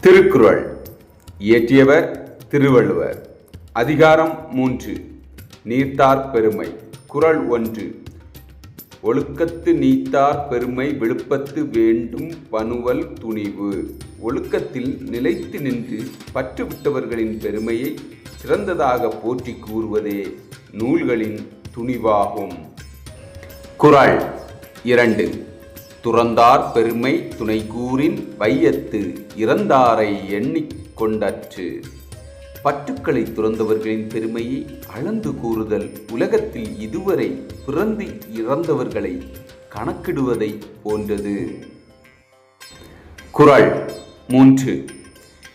திருக்குறள். இயற்றியவர் திருவள்ளுவர். அதிகாரம் மூன்று. நீர்த்தார் பெருமை. குறள் ஒன்று. ஒழுக்கத்து நீத்தார் பெருமை விழுப்பத்து வேண்டும் பனுவல் துணிவு. ஒழுக்கத்தில் நிலைத்து நின்று பற்றுவிட்டவர்களின் பெருமையை சிறந்ததாக போற்றி கூறுவதே நூல்களின் துணிவாகும். குறள் இரண்டு. துறந்தார் பெருமை துணை கூறின் வையத்து இறந்தாரை எண்ணிக் கொண்டற்று. பற்றுக்களை துறந்தவர்களின் பெருமையை அளந்து கூறுதல் உலகத்தில் இதுவரை பிறந்து இறந்தவர்களை கணக்கிடுவதை போன்றது. குறள் மூன்று.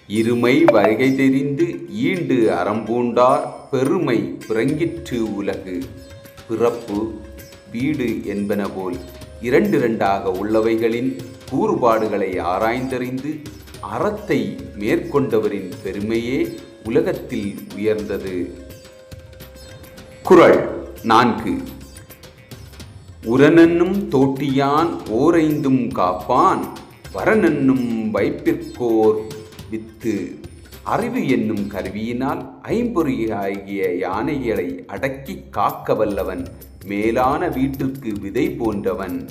இருமை வருகை தெரிந்து ஈண்டு அறம்பூண்டார் பெருமை பிறங்கிற்று உலகு. பிறப்பு வீடு என்பன போல். இரண்டிரண்டாக உள்ளவைகளின் கூறுபாடுகளை ஆராய்ந்தறிந்து அறத்தை மேற்கொண்டவரின் பெருமையே உலகத்தில் உயர்ந்தது. குரல் நான்கு. உரனென்னும் தோட்டியான் ஓரைந்தும் காப்பான் வரனென்னும் வைப்பிற்கோர் வித்து அறிவு என்னும் கருவியினால் ஐம்பொறியாகிய யானைகளை அடக்கி காக்க வல்லவன் மேலான வீட்டிற்கு விதை போன்றவன்.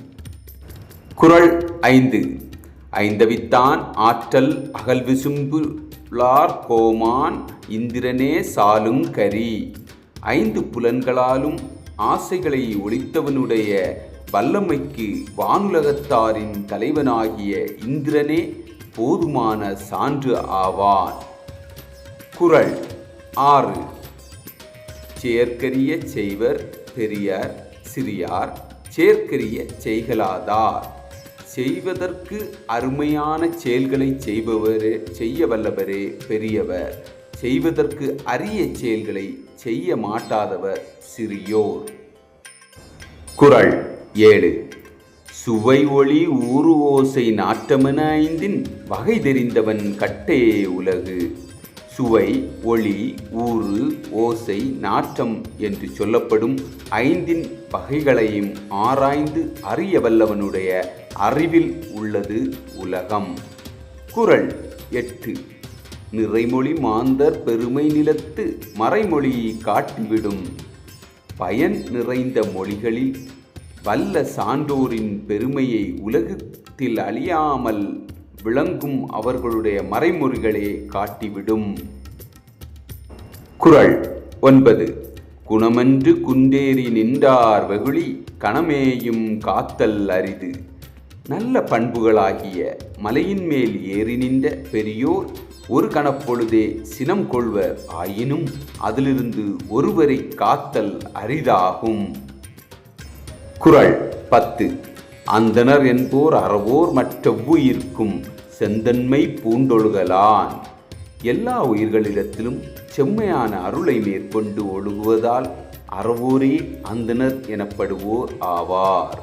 குறள் ஐந்து. ஐந்தவித்தான் ஆற்றல் அகல் விசும்புலார் கோமான் இந்திரனே சாலும் கரி. ஐந்து புலன்களாலும் ஆசைகளை ஒழித்தவனுடைய வல்லமைக்கு வானுலகத்தாரின் தலைவனாகிய இந்திரனே போதுமான சான்று ஆவான். குரல் ஆறு. சேர்க்கரிய செய்வர் பெரியார் சிறியார் சேர்க்கரிய செய்கலாதார் செய்வதற்கு அருமையான செயல்களை செய்பவரே செய்ய வல்லவரே பெரியவர். செய்வதற்கு அரிய செயல்களை செய்ய மாட்டாதவர் சிறியோர். குரல் ஏழு. சுவை ஒளி ஊறு ஓசை நாட்டமென ஐந்தின் வகை தெரிந்தவன் கட்டே உலகு. சுவை ஒளி ஊறு ஓசை நாற்றம் என்று சொல்லப்படும் ஐந்தின் வகைகளையும் ஆராய்ந்து அறிய வல்லவனுடைய அறிவில் உள்ளது உலகம். குறள் எட்டு. நிறைமொழி மாந்தர் பெருமை நிலத்து மறைமொழியை காட்டிவிடும். பயன் நிறைந்த மொழிகளில் வல்ல சான்றோரின் பெருமையை உலகத்தில் அழியாமல் விளங்கும் அவர்களுடைய மறைமொழிகளே காட்டிவிடும். குரல் ஒன்பது. குணமன்று குந்தேறி நின்றார் வெகுளி கணமேயும் காத்தல் அரிது. நல்ல பண்புகளாகிய மலையின் மேல் ஏறி நின்ற பெரியோர் ஒரு கணப்பொழுதே சினம் கொள்வர் ஆயினும் அதிலிருந்து ஒருவரை காத்தல் அரிதாகும். குரல் பத்து. அந்தனர் என்போர் அறவோர் மற்றெவ்வுயிர்க்கும் செந்தன்மை பூண்டொழுகலான். எல்லா உயிர்களிடத்திலும் செம்மையான அருளை மேற்கொண்டு ஒழுகுவதால் அறவோரே அந்தனர் எனப்படுவோர் ஆவார்.